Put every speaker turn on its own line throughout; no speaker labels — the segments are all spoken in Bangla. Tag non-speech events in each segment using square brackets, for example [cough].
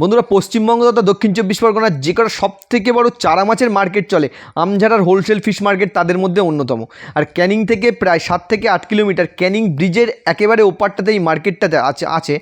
বন্ধুরা, পশ্চিমবঙ্গ তথা দক্ষিণ চব্বিশ পরগনার যে কটা সব থেকে বড় চারা মাছের মার্কেট চলে আমঝাড়ার হোলসেল ফিশ মার্কেট তাদের মধ্যে অন্যতম। আর ক্যানিং থেকে প্রায় সাত থেকে আট কিলোমিটার ক্যানিং ব্রিজের একেবারে ওপারটাতে এই মার্কেটটাতে আছে আছে।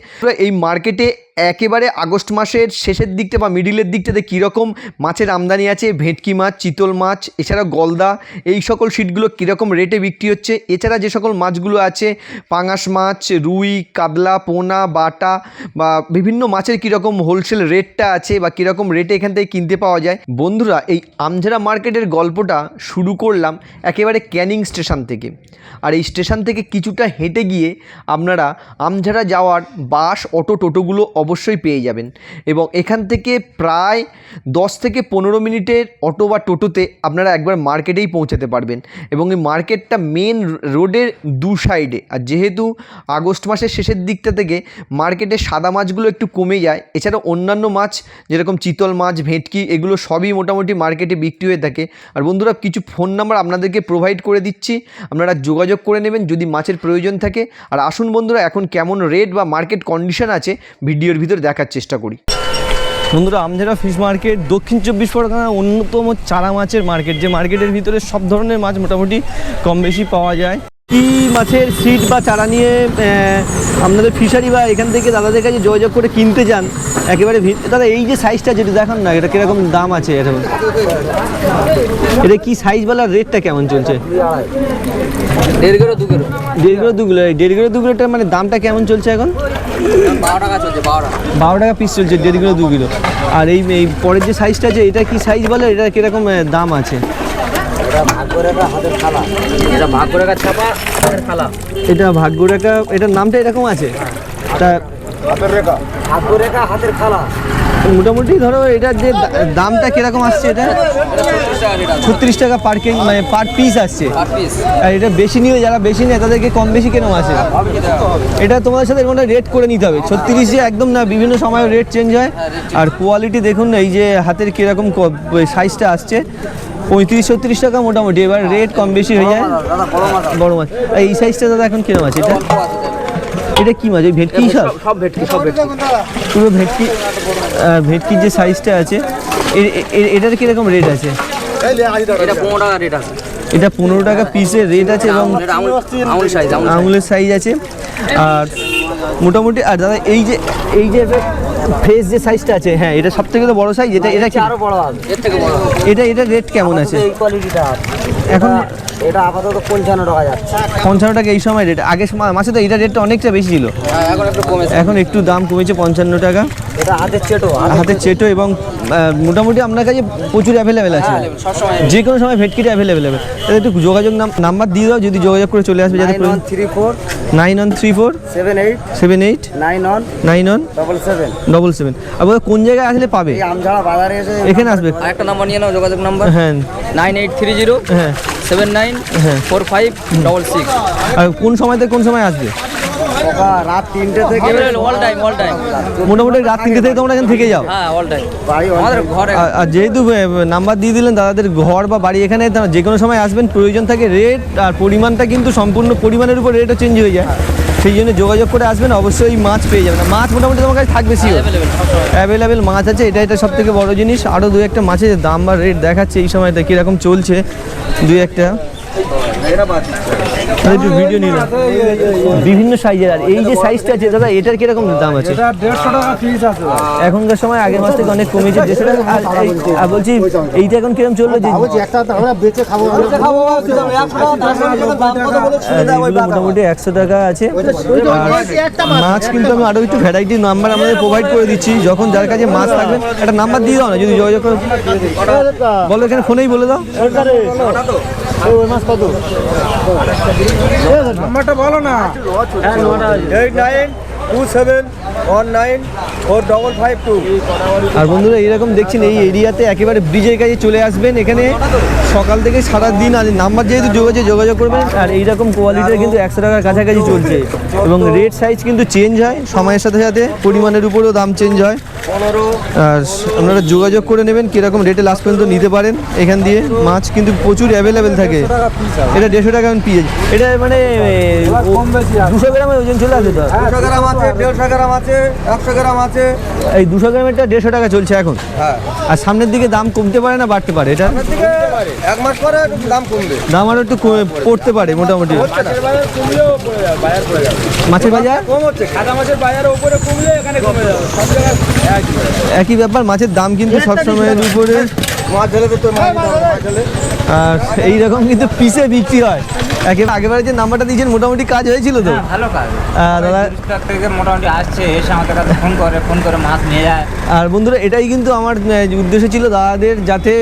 এই মার্কেটে একেবারে আগস্ট মাসের শেষের দিকটা বা মিডিলের দিকটাতে কীরকম মাছের আমদানি আছে, ভেটকি মাছ, চিতল মাছ, এছাড়া গলদা, এই সকল শিটগুলো কীরকম রেটে বিক্রি হচ্ছে, এছাড়া যে সকল মাছগুলো আছে, পাঙাশ মাছ, রুই, কাতলা, পোনা, বাটা বা বিভিন্ন মাছের কীরকম হোলসেল রেটটা আছে বা কীরকম রেটে এখান থেকে কিনতে পাওয়া যায়। বন্ধুরা, এই আমঝারা মার্কেটের গল্পটা শুরু করলাম একেবারে ক্যানিং স্টেশন থেকে। আর এই স্টেশন থেকে কিছুটা হেঁটে গিয়ে আপনারা আমঝারা যাওয়ার বাস, অটো, টোটোগুলো অবশ্যই পেয়ে যাবেন। এবং এখান থেকে প্রায় দশ থেকে পনেরো মিনিটের অটো বা টোটোতে আপনারা একবার মার্কেটেই পৌঁছাতে পারবেন। এবং এই মার্কেটটা মেন রোডের দু সাইডে। আর যেহেতু আগস্ট মাসের শেষের দিকটা থেকে মার্কেটে সাদা মাছগুলো একটু কমে যায়, এছাড়া অন্যান্য মাছ যেরকম চিতল মাছ, ভেটকি, এগুলো সবই মোটামুটি মার্কেটে বিক্রি হয়ে থাকে। আর বন্ধুরা, কিছু ফোন নাম্বার আপনাদেরকে প্রোভাইড করে দিচ্ছি। আপনারা যোগাযোগ করে নেবেন যদি মাছের প্রয়োজন থাকে। আর আসুন বন্ধুরা, এখন কেমন রেট বা মার্কেট কন্ডিশন আছে ভিডিওর ভিতর দেখার চেষ্টা করি। বন্ধুরা, আমঝেরা ফিশ মার্কেট দক্ষিণ চব্বিশ পরগনার অন্যতম চারা মাছের মার্কেট যে মার্কেটের ভিতরে সব ধরনের মাছ মোটামুটি কম বেশি পাওয়া যায়। কি মাছের সিট বা চারা নিয়ে আপনাদের ফিশারি বা এখান থেকে দাদাদের কাছে যোগাযোগ করে কিনতে যান একেবারে দাদা এই যে সাইজটা যেটা দেখান না এটা কীরকম দাম আছে? এটা এটা কি সাইজ বলার রেটটা কেমন চলছে?
দেড় কিলো দু কিলো।
দেড় কিলো দু কিলো দেড় কিলো দু কিলোটার মানে দামটা কেমন চলছে এখন?
বারো টাকা চলছে বারো টাকা।
বারো টাকা পিস চলছে দেড় কিলো দু কিলো। আর এই এই পরের যে সাইজটা আছে এটা কি সাইজ বলে? এটা কীরকম দাম আছে?
এটা ভাগ্য রেখা হাতের খালা। এটা ভাগ্য রেখা ছাপা খালা।
এটা ভাগ্য এটার নামটা এরকম আছে? তা
ভাগ্য রেখা। হাতের খালা।
মোটামুটি ধরো এটার যে দামটা কীরকম আসছে এটা? ছত্রিশ টাকা পার কেজি মানে পার পিস আসছে। আর এটা বেশি নিয়ে যারা বেশি নেয় তাদেরকে কম বেশি কেন আছে এটা তোমাদের সাথে কোনো রেট করে নিতে হবে। ছত্রিশ যে একদম না বিভিন্ন সময় রেট চেঞ্জ হয়। আর কোয়ালিটি দেখুন না এই যে হাতের কীরকম সাইজটা আসছে। পঁয়ত্রিশ ছত্রিশ টাকা মোটামুটি এবার রেট কম বেশি হয়ে যায়।
বড় মাছ।
এই সাইজটা দাদা এখন কীরকম আছে? এটা। এটা কি মাছ? ভেটকি সব
সব- ভেটকি সব ভেটকি।
পুরো ভেটকি ভেটকির যে সাইজটা আছে এটার কীরকম রেট আছে?
এটা পনেরো টাকা রেট আছে।
এটা পনেরো টাকা পিসের রেট আছে এবং আঙুলের সাইজ আছে। আর মোটামুটি আর দাদা এই যে এই যে ফ্রেশ যে সাইজটা আছে হ্যাঁ এটা সব থেকে তো বড় সাইজ এটা এটা কি?
আরও বড় হবে। এর থেকে বড়
এটা এটা রেট কেমন আছে?
এই কোয়ালিটিটা আছে
এখন
এটা- আপাতত পঞ্চান্ন টাকা যাচ্ছে।
পঞ্চান্ন টাকা এই সময় রেট আগে মাসে তো এটা রেটটা অনেকটা বেশি ছিল।
হ্যাঁ, এখন একটু কমেছে।
এখন একটু দাম কমেছে পঞ্চান্ন টাকা।
এটা হাতের চেটো
হাতের চেটো। এবং মোটামুটি আপনার কাছে প্রচুর অ্যাভেলেবেল আছে। যে কোনো সময় ভেটকিটা অ্যাভেলেবেল হবে। তাহলে একটু যোগাযোগ নাম- নাম্বার দিয়ে দাও যদি যোগাযোগ করে চলে আসবে যাতে
three four
nine one three four
seven eight
seven eight
nine one
nine one
double seven.
Double seven. আর বলো কোন জায়গায় আসলে পাবে?
আমঝাড়া বাজারে এসে
এখানে আসবে।
আরেকটা নাম্বার নিয়ে নাও যোগাযোগ নাম্বার
হ্যাঁ।
নাইন এইট থ্রি জিরো
হ্যাঁ।
সেভেন নাইন
হ্যাঁ।
ফোর ফাইভ ডবল সিক্স
আর কোন সময়তে কোন সময় আসবে
রাত তিনটে থেকে অল টাইম অল টাইম
মোটামুটি রাত তিনটে থেকে তোমরা এখানে থেকে যাও।
হ্যাঁ অল টাইম আমাদের ঘরে
আর- আর যেহেতু নাম্বার দিয়ে দিলেন দাদাদের ঘর বা বাড়ি এখানে তা যে কোনো সময় আসবেন প্রয়োজন থাকে রেট আর পরিমাণটা কিন্তু সম্পূর্ণ পরিমাণের উপর রেটও চেঞ্জ হয়ে যায়। সেই জন্য যোগাযোগ করে আসবেন অবশ্যই মাছ পেয়ে যাবেন। মাছ মোটামুটি তোমার কাছে থাকবে শিওর
অ্যাভেলেবেল
মাছ আছে এটা এটা সব থেকে বড় জিনিস। আরও দু একটা মাছের দাম বা রেট দেখাচ্ছে এই সময়টা কীরকম চলছে দুই একটা। একটু ভিডিও নিলাম। বিভিন্ন সাইজের আর এই যে সাইজটা আছে দাদা এটার কীরকম দাম আছে? এখনকার সময় আগের মাস থেকে অনেক কমেছে দেড়শো টাকা। আর বলছি এইটা এখন কীরকম চলল যে
একটা আমরা বেঁচে খাব। খাব
এগুলো মোটামুটি একশো টাকা আছে। মাছ কিন্তু আমি আরও একটু ভ্যারাইটি নাম্বার আমাদের প্রোভাইড করে দিচ্ছি। যখন যার কাছে মাছ থাকবে একটা নাম্বার দিয়ে দাও না যদি যোগাযোগ করে। বলো এখানে ফোনেই বলে দাও।
নাম্বারটা বলো না। Eight nine two seven one nine four double five two
আর বন্ধুরা এরকম দেখছেন এই এরিয়াতে একেবারে ব্রিজের কাছে চলে আসবেন। এখানে সকাল থেকে সারা দিন আর নাম্বার যেহেতু যোগাযোগ যোগাযোগ করবেন আর এইরকম কোয়ালিটির কিন্তু একশো টাকার কাছাকাছি চলছে। এবং রেট সাইজ কিন্তু চেঞ্জ হয় সময়ের সাথে সাথে পরিমাণের উপরেও দাম চেঞ্জ হয়। আর আপনারা যোগাযোগ করে নেবেন কীরকম রেটে লাস্ট পর্যন্ত নিতে পারেন এখান দিয়ে। মাছ কিন্তু প্রচুর অ্যাভেলেবেল থাকে। এটা দেড়শো টাকা পিস এটা মানে দুশো গ্রামের ওজন চলে আসে তো?
আছে দেড়শো গ্রাম আছে। আছে একশো গ্রাম আছে।
এই দুশো গ্রামেরটা দেড়শো টাকা চলছে এখন।
হ্যাঁ।
আর সামনের দিকে দাম কমতে পারে না বাড়তে পারে? এটা
এক মাস পরে দাম কমবে।
দাম আরও একটু পড়তে পারে মোটামুটি। মাছের বাজার
কম হচ্ছে। সাদা মাছের বাজারের উপরে কমলে এখানে কমে যাবে। সব জায়গায় একই
একই ব্যাপার মাছের দাম কিন্তু সবসময়ের উপরে। আর এইরকম কিন্তু পিসে বিক্রি হয়। একেবারে আগেবারে যে নাম্বারটা দিয়েছেন মোটামুটি কাজ হয়েছিল তো?
হ্যাঁ, ভালো কাজ।
দাদা
থেকে মোটামুটি আসছে এসে আমাদের কাছে ফোন করে ফোন করে মাছ নিয়ে যায়।
আর বন্ধুরা এটাই কিন্তু আমার উদ্দেশ্য ছিল দাদাদের যাতে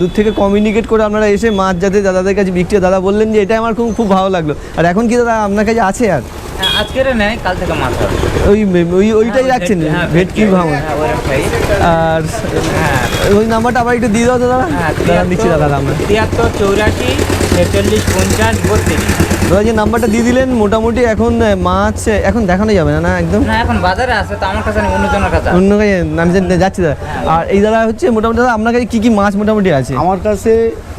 দূর থেকে কমিউনিকেট করে আপনারা এসে মাছ যাতে দাদাদের কাছে বিক্রি। দাদা বললেন যে এটা আমার খুব খুব ভালো লাগল। আর এখন কি দাদা আপনার কাছে আছে আর?
হ্যাঁ, আজকের নেই কাল থেকে মাছ
ওই ওই ওইটাই রাখছেন?
হ্যাঁ,
ভেটকি ভাঙন।
হ্যাঁ,
আর
হ্যাঁ
ওই নাম্বারটা আবার একটু দিয়ে দাও তো দাদা।
হ্যাঁ,
দাদা দিচ্ছি দাদা আমরা
তিয়াত্তর চৌরাশি ছেচল্লিশ পঞ্চাশ বত্রিশ।
দাদা যে নাম্বারটা দিয়ে দিলেন মোটামুটি এখন মাছ এখন দেখানো যাবে না না একদম?
না এখন বাজারে আছে তো আমার কাছে অন্যজনের কাছে
অন্য কাছে আমি যাচ্ছি দাদা। আর এই দাদা হচ্ছে মোটামুটি দাদা আপনার কাছে কী কী মাছ মোটামুটি আছে?
আমার কাছে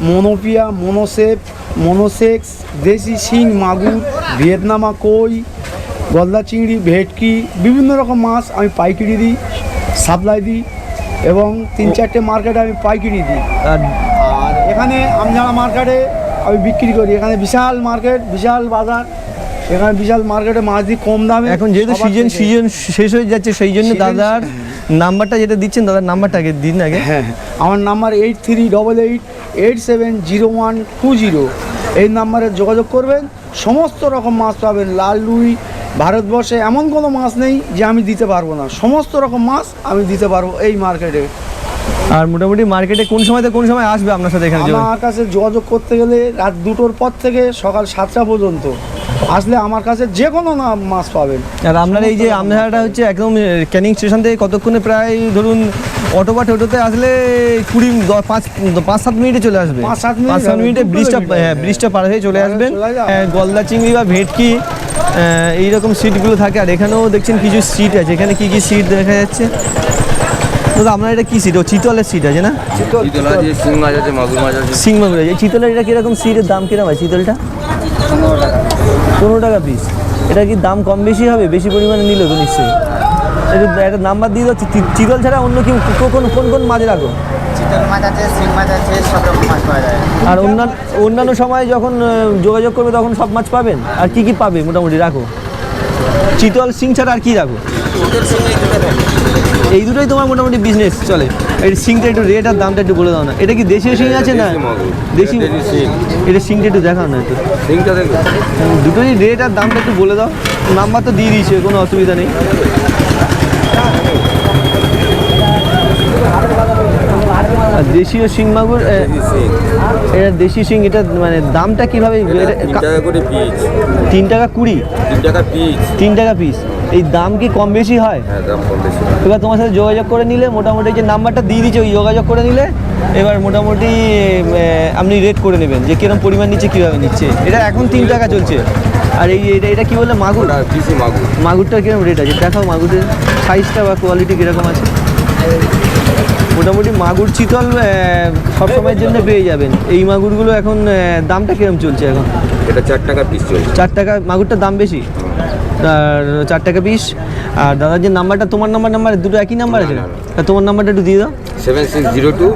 মনোপিয়া মনোসেপ মনোসেক্স দেশি শিং মাগুর ভিয়েতনামা কই গলদা চিংড়ি ভেটকি বিভিন্ন রকম মাছ আমি পাইকারি দিই সাপ্লাই দিই। এবং তিন চারটে মার্কেটে আমি পাইকারি দিই।
আর
আর এখানে আমজাড়া মার্কেটে আমি বিক্রি করি। এখানে বিশাল মার্কেট বিশাল বাজার। এখানে বিশাল মার্কেটে মাছ দিই কম দামে
এখন যেহেতু সিজন সিজন শেষ হয়ে যাচ্ছে সেই জন্য দাদার নাম্বারটা যেটা দিচ্ছেন দাদার নাম্বারটা আগে দিন আগে।
হ্যাঁ হ্যাঁ। আমার number eight three double eight eight seven zero one two zero এই নাম্বারে যোগাযোগ করবেন। সমস্ত রকম মাছ পাবেন। লাল রুই ভারতবর্ষে এমন কোনো মাছ নেই যে আমি দিতে পারব না। সমস্ত রকম মাছ আমি দিতে পারব এই মার্কেটে।
আর মোটামুটি মার্কেটে কোন সময় কোন সময় আসবে আপনার সাথে এখানে
আমার কাছে যোগাযোগ করতে গেলে রাত দুটোর পর থেকে সকাল সাতটা পর্যন্ত। আসলে আমার কাছে যে কোনো না মাছ পাবেন।
আর আপনার এই যে আমদাহাটা হচ্ছে একদম ক্যানিং স্টেশন থেকে কতক্ষণে প্রায় ধরুন অটো বা টোটোতে আসলে কুড়ি পাঁচ পাঁচ সাত মিনিটে চলে আসবে।
পাঁচ সাত মিনিট
পাঁচ সাত মিনিটে ব্রিজটা হ্যাঁ ব্রিজটা পার হয়ে চলে আসবেন। আহ, গলদা চিংড়ি বা ভেটকি এইরকম সিটগুলো থাকে। আর এখানেও দেখছেন কিছু সিট আছে। এখানে কি কি সিট দেখা যাচ্ছে? দাদা আপনার এটা কি সিট? ও চিতলের সিট আছে না?
চিতল আছে মাছ আছে মাগুর মাছ আছে।
সিং মাগুর আছে। চিতলের এটা কীরকম সিটের দাম কীরকম হয় চিতলটা? পনেরো টাকা। পিস এটা কি দাম কম বেশি হবে? বেশি পরিমাণে নিল তো নিশ্চয়ই। এটা একটা নাম্বার দিয়ে দাও চি- চিতল ছাড়া অন্য কি কোন কোন কোন মাছ রাখো? আর অন্যান্য অন্যান্য সময় যখন যোগাযোগ করবে তখন সব মাছ পাবেন? আর কি কি পাবে? মোটামুটি রাখো। চিতল সিং ছাড়া আর কি রাখো? এই দুটোই তোমার মোটামুটি বিজনেস চলে। এই সিংটা একটু রেট আর দামটা একটু বলে দাও না। এটা কি দেশীয় সিং আছে না?
দেশি এটা
সিংটা একটু দেখাও না একটু।
শিংটা দেখো।
দুটোই রেট আর দামটা একটু বলে দাও। নাম্বার তো দিয়ে দিয়েছে কোনো অসুবিধা নেই। দেশীয় শিং মাগুর এটা দেশি শিং এটা মানে দামটা কীভাবে
তিন টাকা
কুড়ি?
তিন টাকা পিস
তিন টাকা পিস এই দাম কি কম বেশি হয়?
হ্যাঁ দাম কম বেশি
এবার তোমার সাথে যোগাযোগ করে নিলে মোটামুটি যে নাম্বারটা দিয়ে দিচ্ছে ওই যোগাযোগ করে নিলে এবার মোটামুটি আপনি রেট করে নেবেন যে কীরকম পরিমাণ নিচ্ছে কীভাবে নিচ্ছে। এটা এখন তিন টাকা চলছে। আর এই এটা এটা কী বললে মাগুর?
পিসি মাগুর?
মাগুরটার কীরকম রেট আছে? দেখাও মাগুরের সাইজটা বা কোয়ালিটি কীরকম আছে। মোটামুটি মাগুর চিতল সবসময়ের জন্য পেয়ে যাবেন। এই মাগুরগুলো এখন দামটা কীরকম চলছে এখন?
এটা চার টাকা পিস চলছে।
চার টাকা মাগুরটার দাম বেশি? আর চার টাকা পিস আর দাদার যে নাম্বারটা তোমার নাম্বার নাম্বার দুটো একই নাম্বার আছে? তা তোমার নাম্বারটা একটু দিয়ে দাও।
Seven six zero two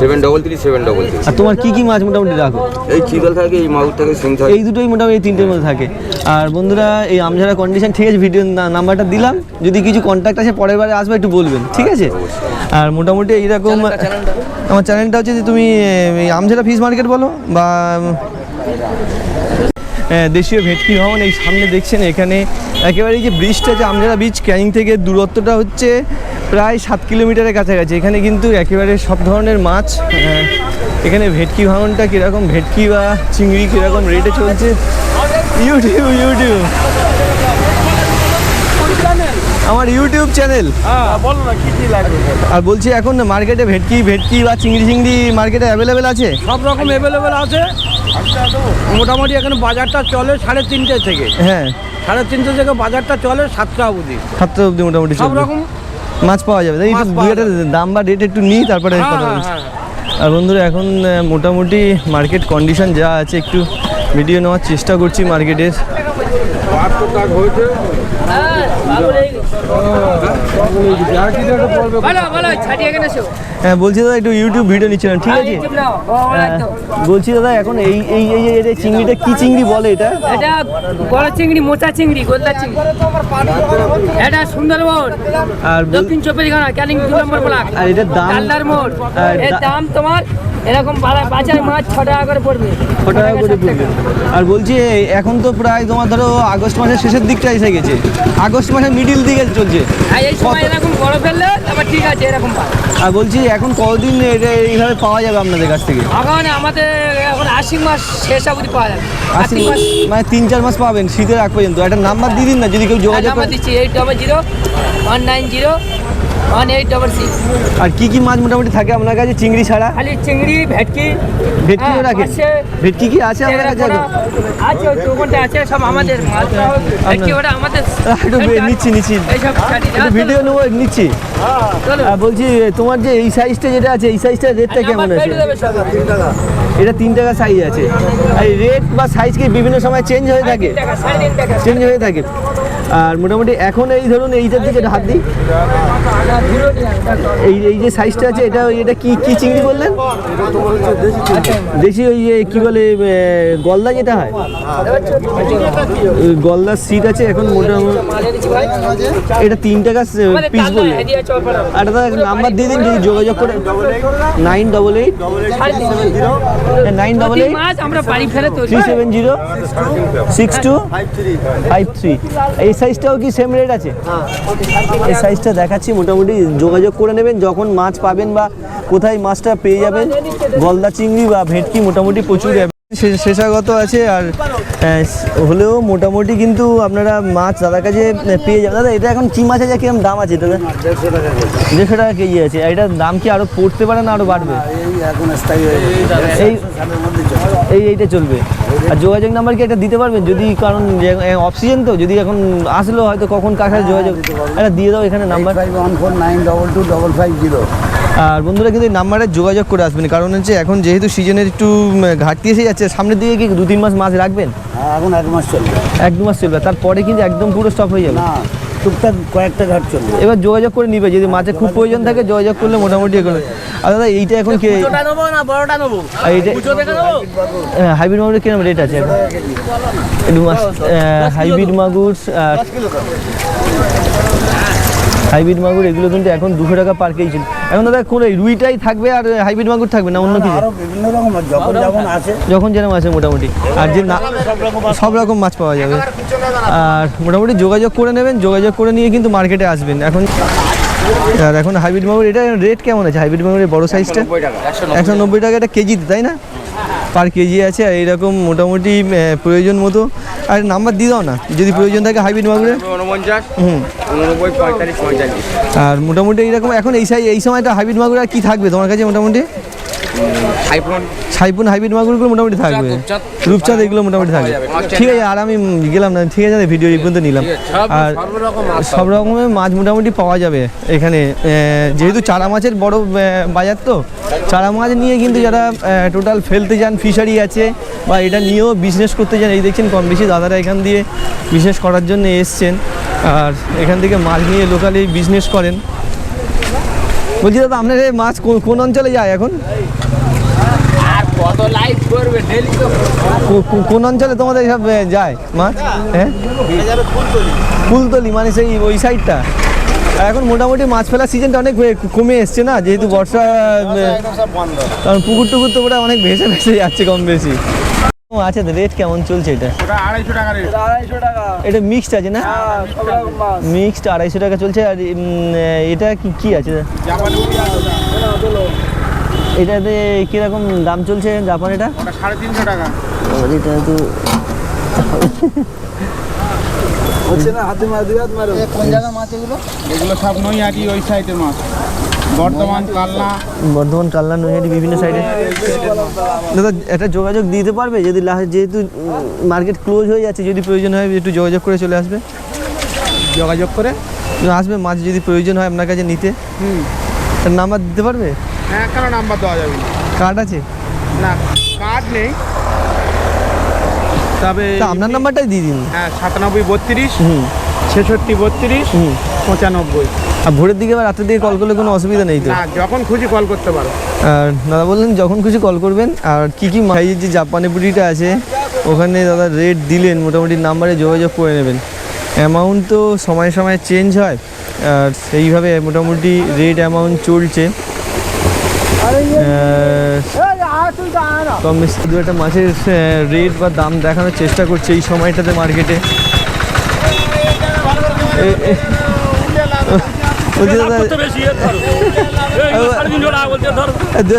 seven double three seven double three
আর তোমার কী কী মাছ মোটামুটি রাখো?
এই চিতল থাকে এই মাগুর থাকে সিং থাকে।
এই দুটোই মোটামুটি এই তিনটের মধ্যে থাকে। আর বন্ধুরা এই আমঝারা কন্ডিশন ঠিক আছে ভিডিও নাম্বারটা দিলাম। যদি কিছু কন্ট্যাক্ট আছে পরের বারে আসবে একটু বলবেন ঠিক আছে? আর মোটামুটি এইরকম আমার চ্যানেলটা হচ্ছে যে তুমি আমঝারা ফিশ মার্কেট বলো বা দেশীয় ভেটকি ভবন এই সামনে দেখছেন এখানে। একেবারে যে ব্রিজটা, যে আমজারা ব্রিজ ক্যানিং থেকে দূরত্বটা হচ্ছে প্রায় সাত কিলোমিটারের কাছাকাছি। এখানে কিন্তু একেবারে সব ধরনের মাছ এখানে ভেটকি ভাঙনটা কীরকম, ভেটকি বা চিংড়ি কীরকম রেটে চলছে। YouTube YouTube. আমার ইউটিউব চ্যানেল আর বলছি, এখন মার্কেটে ভেটকি ভেটকি বা চিংড়ি চিংড়ি মার্কেটে অ্যাভেলেবেল আছে?
সব রকম অ্যাভেলেবেল আছে। মোটামুটি এখন বাজারটা চলে সাড়ে তিনটে থেকে।
হ্যাঁ।
সাড়ে তিনটে থেকে বাজারটা চলে সাতটা অবধি।
সাতটা অবধি মোটামুটি
সব রকম
মাছ পাওয়া যাবে। তাই একটু দাম বা রেট একটু নিই তারপরে
হ্যাঁ,
কথা
হ্যাঁ,
বলছি।
হ্যাঁ।
আর বন্ধুরা এখন মোটামুটি মার্কেট কন্ডিশন যা আছে একটু ভিডিও নেওয়ার চেষ্টা করছি মার্কেটের হ্যাঁ বলছি দাদা একটু ইউটিউব ভিডিও নিচ্ছিলাম ঠিক আছে? হ্যাঁ, বলছি দাদা এখন এই এই এই এই- চিংড়িটা কি চিংড়ি বলে এটা?
এটা বড় চিংড়ি মোচা চিংড়ি গোলদা চিংড়ি। এটা সুন্দরবন
আর
দক্ষিণ চব্বিশ ঘণ্টা ক্যানিং দু নম্বর ব্লক।
আর এটার দাম?
মোড়। এর দাম তোমার এরকম বাজার মাছ ছ টাকা করে পড়বে।
ছ টাকা করে পড়বে। আর বলছি এখন তো প্রায় তোমার ধরো আগস্ট মাসের শেষের দিকটা এসে গেছে। আগস্ট মাসের মিডিল দিকে চলছে।
আর এই সময় এরকম বড় ফেললে আবার ঠিক আছে এরকম
আর বলছি এখন কতদিন এটা এইভাবে পাওয়া যাবে আপনাদের কাছ থেকে?
এখন আমাদের এখন আশিক মাস শেষ অবধি পাওয়া যাবে।
আশি
মাস।
মানে তিন চার মাস পাবেন শীতের আগ পর্যন্ত। একটা নাম্বার দিয়ে দিন না যদি কেউ যোগাযোগ
নাম্বার
করে।
দিচ্ছি eight double zero one nine zero one eight double six
আর কি কি মাছ মোটামুটি থাকে আপনার কাছে? চিংড়ি ছাড়া?
খালি চিংড়ি ভেটকি
ভেটকিও
হ্যাঁ, আছে।
ভেটকি কি আছে আপনার কাছে?
আছে ওই দোকানটা আছে সব আমাদের ভেটকি ওটা আমাদের
একটু নিচ্ছি নিচ্ছি। ভিডিও নেব নিচ্ছি। বলছি তোমার যে এই সাইজটা যেটা আছে এই সাইজটার রেটটা কেমন আছে। এটা তিন টাকা সাইজ আছে। আর রেট বা সাইজ কি বিভিন্ন সময় চেঞ্জ হয়ে থাকে?
তিন টাকা।
চেঞ্জ হয়ে থাকে। আর মোটামুটি এখন এই ধরুন এইটার দিকে হাত দিই। এই এই যে সাইজটা আছে এটা এটা কি কি চিংড়ি বললেন? দেশি ওই যে কি বলে গলদা যেটা হয়? গলদার সিট আছে এখন মোটামুটি। এটা তিন টাকা পিস বললেন
হেদিয়া
আর দাদা নাম্বার দিয়ে দিন যদি যোগাযোগ করে। Nine double eight. Nine double eight
আমরা বাড়ি ফেলে
three seven zero six two five three এই সাইজটাও কি সেম রেট আছে? এই সাইজটা দেখাচ্ছি মোটামুটি যোগাযোগ করে নেবেন যখন মাছ পাবেন বা কোথায় মাছটা পেয়ে যাবেন। গলদা চিংড়ি বা ভেটকি মোটামুটি প্রচুর শেষাগত আছে আর হলেও মোটামুটি কিন্তু আপনারা মাছ দাদার কাছে পেয়ে যাবেন। দাদা এটা এখন কি মাছ আছে? কীরকম দাম আছে দাদা? দেড়শো টাকা কেজি আছে। এটার দাম কি আরও পড়তে পারে না আরও বাড়বে? এই এই এইটা চলবে। আর যোগাযোগ নাম্বার কি একটা দিতে পারবেন? যদি কারণ অক্সিজেন তো যদি এখন আসলো হয়তো কখন কার সাথে যোগাযোগ এটা দিয়ে দাও এখানে number.
One four nine double two double five zero
আর বন্ধুরা কিন্তু এই নাম্বারে যোগাযোগ করে আসবেন। কারণ হচ্ছে এখন যেহেতু সিজনের একটু ঘাটতি এসে যাচ্ছে সামনের দিকে কি দু তিন মাস মাছ রাখবেন?
এখন এক মাস চলবে।
এক দু মাস চলবে। তারপরে কিন্তু একদম পুরো স্টপ হয়ে যাবে।
না টুকটাক কয়েকটা ঘাট চলবে।
এবার যোগাযোগ করে নিবে যদি মাছের খুব প্রয়োজন থাকে যোগাযোগ করলে মোটামুটি এখানে আর দাদা এইটা এখন কে
নেব না বড়টা নেব?
এইটা হাইব্রিড মাগুর কীরকম রেট আছে এখন? একটু মাছ হাইব্রিড মাগুর হাইব্রিড মাগুর এগুলো কিন্তু এখন দুশো টাকা পার কেজি। ছিল এখন দাদা কোন এই রুইটাই থাকবে আর হাইব্রিড মাগুর থাকবে না অন্য কিছু?
আরও বিভিন্ন রকম যখন যখন আছে।
যখন যেরকম আছে মোটামুটি। আর যে না সব রকম মাছ পাওয়া যাবে। আর মোটামুটি যোগাযোগ করে নেবেন যোগাযোগ করে নিয়ে কিন্তু মার্কেটে আসবেন। এখন আর এখন হাইব্রিড মাগুর এটা রেট কেমন আছে? হাইব্রিড মাগুরের বড় সাইজটা একশো নব্বই টাকা। এটা কেজিতে তাই না? পার কেজি আছে আর এইরকম মোটামুটি প্রয়োজন মতো। আর নাম্বার দিয়ে দাও না যদি প্রয়োজন থাকে হাইব্রিড
পঁয়তাল্লিশ
আর মোটামুটি এইরকম এখন এই সাই এই সময়টা হাইব্রিড মাগুর আর কী থাকবে তোমার কাছে মোটামুটি? সাইপুন হাইব্রিড মাগুরগুলো মোটামুটি থাকবে।
রূপচাঁদ।
রূপচাঁদ এগুলো মোটামুটি থাকবে। ঠিক আছে আর আমি গেলাম না ঠিক আছে ভিডিও এই পর্যন্ত নিলাম। আর সব রকমের মাছ মোটামুটি পাওয়া যাবে এখানে। যেহেতু চারা মাছের বড় বাজার তো চারা মাছ নিয়ে কিন্তু যারা টোটাল ফেলতে যান ফিশারি আছে বা এটা নিয়েও বিজনেস করতে যান এই দেখছেন কম বেশি দাদারা এখান দিয়ে বিজনেস করার জন্য এসছেন। আর এখান থেকে মাছ নিয়ে লোকালি বিজনেস করেন। বলছি দাদা আপনার এই মাছ কোন- কোন অঞ্চলে যায় এখন? কোন অঞ্চলে তোমাদের সব যায় মাছ? হ্যাঁ? ফুলতলি মানে সেই ওই সাইডটা আর এখন মোটামুটি মাছ ফেলার সিজনটা অনেক কমে এসছে না? যেহেতু বর্ষা কারণ পুকুর টুকুর তো ওটা অনেক ভেসে ভেসে যাচ্ছে কম বেশি। ও, আচ্ছা রেট কেমন চলছে এটা?
আড়াইশো টাকা রেট
এটা মিক্সড আছে না? মিক্সড আড়াইশো টাকা চলছে আর এটা কি কি আছে? এটাতে কীরকম দাম চলছে জাপান এটা?
ওটা সাড়ে তিনশো টাকা।
এটা তো
হচ্ছে না হাতে মার দুই হাত মারো।
কোন জায়গায় মাছ এগুলো
এগুলো সব নৈহাটি ওই সাইডের মাছ। বর্ধমান কালনা।
বর্ধমান কাল্লা নৈহাটি বিভিন্ন সাইডে। দাদা একটা যোগাযোগ দিতে পারবে? যদি যেহেতু মার্কেট ক্লোজ হয়ে যাচ্ছে যদি প্রয়োজন হয় একটু যোগাযোগ করে চলে আসবে।
যোগাযোগ করে?
আসবে মাছ যদি প্রয়োজন হয় আপনার কাছে নিতে। তার নাম্বার দিতে পারবে?
হ্যাঁ কেন নাম্বার দেওয়া যাবে
কার্ড আছে?
না কার্ড নেই। তবে
আপনার নাম্বারটাই দিয়ে দিন।
হ্যাঁ সাতানব্বই বত্রিশ
হুম।
ছেষট্টি বত্রিশ
হুম।
পঁচানব্বই।
আর ভোরের দিকে বা রাতের দিকে কল করলে কোনো অসুবিধা নেই তো?
যখন খুশি কল করতে পারো।
আর দাদা বললেন যখন খুশি কল করবেন। আর কি কি সাইজের যে জাপানি পুটিটা আছে ওখানে দাদা রেট দিলেন মোটামুটি নাম্বারে যোগাযোগ করে নেবেন। অ্যামাউন্ট তো সময় সময় চেঞ্জ হয় আর সেইভাবে মোটামুটি রেট অ্যামাউন্ট চলছে। আর কম বেশি দু একটা মাছের রেট বা দাম দেখানোর চেষ্টা করছে এই সময়টাতে মার্কেটে [laughs]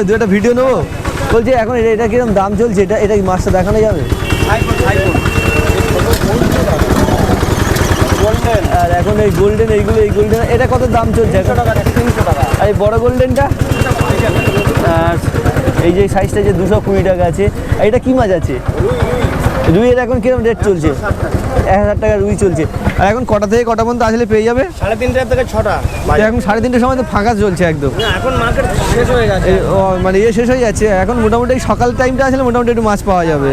দু একটা ভিডিও নেব? বলছি এখন এটা এটা কীরকম দাম চলছে? এটা এটা কি মাছটা দেখানো যাবে? আর এখন এই গোল্ডেন এইগুলো এই গোল্ডেন এটা কত দাম চলছে? একশো টাকা তিনশো টাকা। আর এই বড় গোল্ডেনটা আর এই যে সাইজটা যে দুশো কুড়ি টাকা আছে আর এটা কি মাছ আছে? রুইয়ের এখন কীরকম রেট চলছে? এক হাজার টাকা রুই চলছে। আর এখন কটা থেকে কটা পর্যন্ত আসলে পেয়ে যাবে?
সাড়ে তিনটার থেকে ছটা।
এখন সাড়ে তিনটের সময় তো ফাঁকা চলছে একদম।
এখন মার্কেট শেষ হয়ে গেছে।
মানে ইয়ে শেষ হয়ে যাচ্ছে। এখন মোটামুটি সকাল টাইমটা আসলে মোটামুটি একটু মাছ পাওয়া যাবে।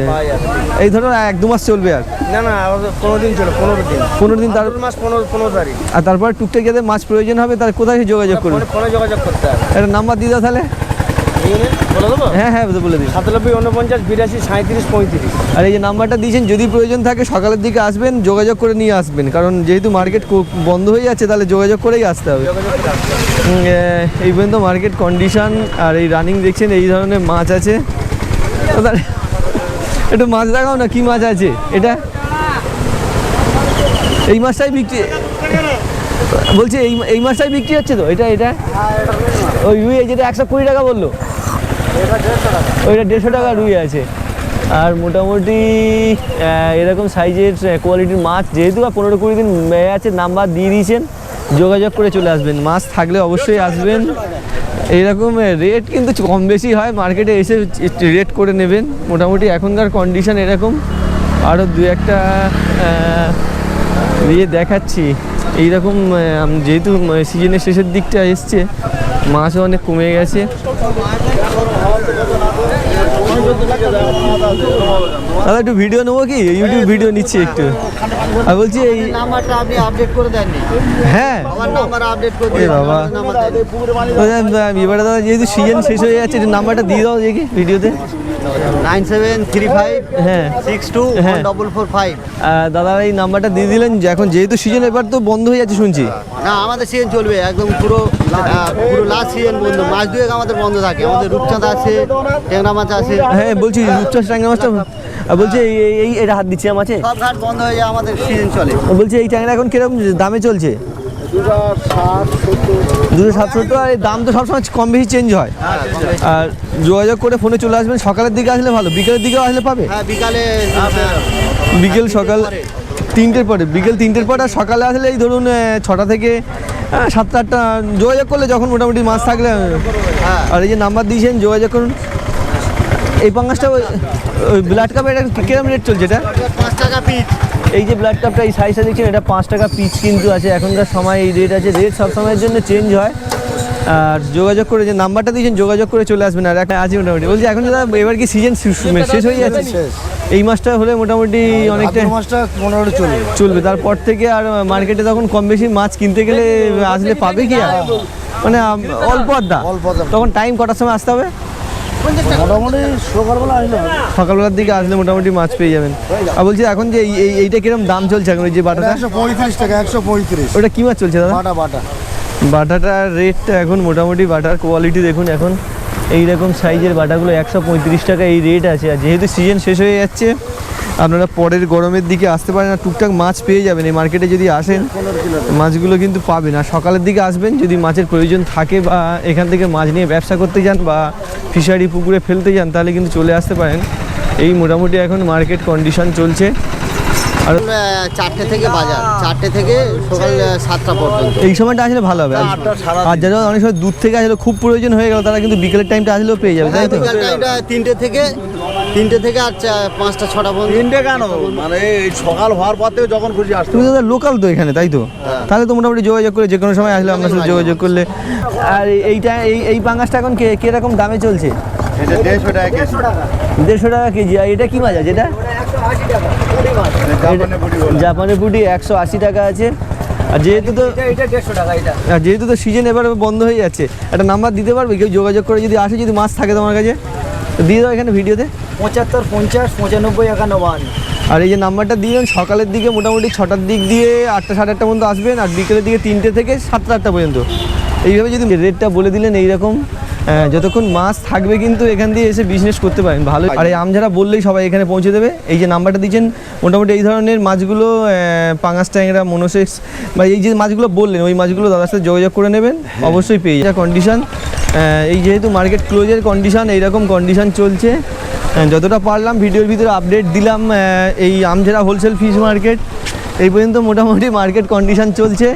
এই ধরুন এক দু মাস চলবে আর।
না না পনেরো দিন চলো পনেরো দিন।
পনেরো দিন তার
আট মাস পনেরো পনেরো তারিখ।
আর তারপর টুকটাক যাদের মাছ প্রয়োজন হবে তার কোথায় যোগাযোগ করবে
ফোনে যোগাযোগ করতে হবে।
একটা নাম্বার দিয়ে দাও তাহলে। হ্যাঁ হ্যাঁ বলে দিন।
সাতানব্বই উনপঞ্চাশ বিরাশি সাঁত্রিশ পঁয়ত্রিশ।
আর এই যে নাম্বারটা দিয়েছেন যদি প্রয়োজন থাকে সকালের দিকে আসবেন যোগাযোগ করে নিয়ে আসবেন। কারণ যেহেতু মার্কেট বন্ধ হয়ে যাচ্ছে তাহলে যোগাযোগ করেই আসতে হবে। এই পর্যন্ত মার্কেট কন্ডিশন আর এই রানিং দেখছেন এই ধরনের মাছ আছে। একটু মাছ দেখাও না কি মাছ আছে? এটা? এই মাছটাই বিক্রি বলছি এই এই মাছটাই বিক্রি হচ্ছে তো? এটা এটা? ওই যেটা একশো কুড়ি টাকা বলল। ওইটা দেড়শো টাকা রুই আছে। আর মোটামুটি এরকম সাইজের কোয়ালিটির মাছ যেহেতু বা পনেরো কুড়ি দিন আছে, নাম্বার দিয়ে দিয়েছেন, যোগাযোগ করে চলে আসবেন। মাছ থাকলে অবশ্যই আসবেন। এইরকম রেট কিন্তু কম বেশি হয় মার্কেটে এসে রেট করে নেবেন। মোটামুটি এখনকার কন্ডিশন এরকম। আরও দু একটা ইয়ে দেখাচ্ছি। এইরকম যেহেতু সিজনের শেষের দিকটা এসছে, মাছও অনেক কমে গেছে। দাদা একটু ভিডিও নেব কি? ইউটিউব ভিডিও নিচ্ছি একটু। আর বলছি এই
নাম্বারটা আপনি আপডেট করে দেননি
হ্যাঁ।
আমার নাম্বার আপডেট করে
দিন বাবা। এবারে দাদা যেহেতু সিজন শেষ হয়ে যাচ্ছে নাম্বারটা দিয়ে দাও দেখি ভিডিওতে
নাইন সেভেন থ্রি ফাইভ
হ্যাঁ।
সিক্স টু
হ্যাঁ।
Double four five.
দাদা এই নাম্বারটা দিয়ে দিলেন যে এখন যেহেতু সিজন এবার তো বন্ধ হয়ে যাচ্ছে শুনছি।
না আমাদের সিজন চলবে একদম পুরো পুরো লাস্ট সিজন বন্ধ। মাস দুয়েক আমাদের বন্ধ থাকে। আমাদের রূপচাঁদ আছে ট্যাংরা মাছ আছে।
হ্যাঁ বলছি রূপচাষ ট্যাংরা মাছটা বলছি এই এই- এটা হাত দিচ্ছি আমার মাছে
সব ঘাট বন্ধ হয়ে যায় আমাদের সিজন চলে।
বলছি এই ট্যাংরা এখন কীরকম দামে চলছে? দুশো সত্তর আর এই দাম তো সবসময় কম বেশি চেঞ্জ হয়। আর যোগাযোগ করে ফোনে চলে আসবেন সকালের দিকে আসলে ভালো বিকেলের দিকেও আসলে পাবে?
হ্যাঁ বিকালে
বিকেল সকাল তিনটের পরে বিকেল তিনটের পরে আর সকালে আসলে এই ধরুন ছটা থেকে সাতটা আটটা যোগাযোগ করলে যখন মোটামুটি মাছ থাকলে
হ্যাঁ।
আর এই যে নাম্বার দিয়েছেন যোগাযোগ করুন। এই পাঙ্গাসটা ওই ব্লাড কাপের এটা কিরম রেট চলছে এটা?
পাঁচ টাকা পিস
এই যে ব্ল্যাক কাপটা এই সাইজটা দেখছেন এটা পাঁচ টাকা পিস কিন্তু আছে। এখনকার সময় এই রেট আছে। রেট সব সময়ের জন্য চেঞ্জ হয়। আর যোগাযোগ করে যে নাম্বারটা দিয়েছেন যোগাযোগ করে চলে আসবেন। আর একটা আছে মোটামুটি। বলছি এখন দাদা এবার কি সিজন শেষ হয়ে যাচ্ছে? এই মাসটা হলে মোটামুটি অনেকটা
মাছটা মোটামুটি চলবে।
চলবে। তারপর থেকে আর মার্কেটে তখন কম বেশি মাছ কিনতে গেলে আসলে পাবে কি আর? মানে অল্প আড্ডা। তখন টাইম কটার সময় আসতে হবে?
মোটামুটি সকালবেলা আসলে
সকালবেলার দিকে আসলে মোটামুটি মাছ পেয়ে যাবেন। আর বলছি এখন যে এই- এই এইটা কীরকম দাম চলছে এখন ওই যে বাটাটা?
একশো পঁয়ত্রিশ টাকা একশো পঁয়ত্রিশ।
ওটা কি মাছ চলছে দাদা?
বাটা বাটা।
বাটাটার রেটটা এখন মোটামুটি বাটার কোয়ালিটি দেখুন এখন। এই রকম সাইজের বাটাগুলো একশো পঁয়ত্রিশ টাকা এই রেট আছে। আর যেহেতু সিজন শেষ হয়ে যাচ্ছে আপনারা পরের গরমের দিকে আসতে পারেন আর টুকটাক মাছ পেয়ে যাবেন। এই মার্কেটে যদি আসেন মাছগুলো কিন্তু পাবেন। আর সকালের দিকে আসবেন যদি মাছের প্রয়োজন থাকে বা এখান থেকে মাছ নিয়ে ব্যবসা করতে যান বা ফিশারি পুকুরে ফেলতে যান তাহলে কিন্তু চলে আসতে পারেন। এই মোটামুটি এখন মার্কেট কন্ডিশন চলছে। আর
চারটে থেকে বাজার। চারটে থেকে সকাল সাতটা পর্যন্ত।
এই সময়টা আসলে ভালো হবে। আর- যারা অনেক সময় দূর থেকে আসলে খুব প্রয়োজন হয়ে গেল তারা কিন্তু বিকেলের টাইমটা আসলেও পেয়ে যাবে তাই তো?
তিনটে থেকে তিনটে থেকে আর পাঁচটা ছটা পর্যন্ত।
তিনটে কেন? মানে এই সকাল হওয়ার পর থেকে যখন খুশি আসতে
তুমি দাদা লোকাল তো এখানে তাই তো? তাহলে তো মোটামুটি যোগাযোগ করে যে কোনো সময় আসলে আপনার সাথে যোগাযোগ করলে। আর এই- এইটা এই এই পাঙ্গাসটা এখন কে কীরকম দামে চলছে?
এটা দেড়শো টাকা কেজি।
দেড়শো টাকা। কেজি। আর এটা কি মাছ আছে? এটা?
জাপানে পুটি
জাপানের পুটি একশো আশি টাকা আছে। আর যেহেতু তো
এটা দেড়শো টাকা
আর যেহেতু তো সিজন এবার বন্ধ হয়ে যাচ্ছে একটা নাম্বার দিতে পারবে? কেউ যোগাযোগ করে যদি আসে যদি মাছ থাকে তোমার কাছে তো দিয়ে দাও এখানে ভিডিওতে
পঁচাত্তর পঞ্চাশ পঁচানব্বই একান্ন
আর এই যে নাম্বারটা দিলেন সকালের দিকে মোটামুটি ছটার দিক দিয়ে আটটা সাড়ে আটটা পর্যন্ত আসবেন আর বিকেলের দিকে তিনটে থেকে সাতটা আটটা পর্যন্ত। এইভাবে যদি রেটটা বলে দিলেন এইরকম যতক্ষণ মাছ থাকবে কিন্তু এখান দিয়ে এসে বিজনেস করতে পারেন ভালো। আর এই আম যারা বললেই সবাই এখানে পৌঁছে দেবে। এই যে নাম্বারটা দিচ্ছেন মোটামুটি এই ধরনের মাছগুলো পাঙাশ ট্যাংরা মনোসেক্স বা এই যে মাছগুলো বললেন ওই মাছগুলো দাদার সাথে যোগাযোগ করে নেবেন অবশ্যই পেয়ে যা কন্ডিশন এই যেহেতু মার্কেট ক্লোজের কন্ডিশন এইরকম কন্ডিশান চলছে যতটা পারলাম ভিডিওর ভিতরে আপডেট দিলাম এই আমঝেরা হোলসেল ফিশ মার্কেট এই পর্যন্ত মোটামুটি মার্কেট কন্ডিশান চলছে।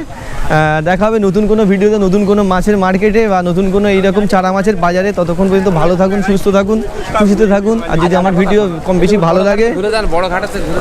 দেখা হবে নতুন কোনো ভিডিওতে, নতুন কোনো মাছের মার্কেটে বা নতুন কোনো এইরকম চারা মাছের বাজারে। ততক্ষণ পর্যন্ত ভালো থাকুন, সুস্থ থাকুন, খুশিতে থাকুন। আর যদি আমার ভিডিও কম বেশি ভালো লাগে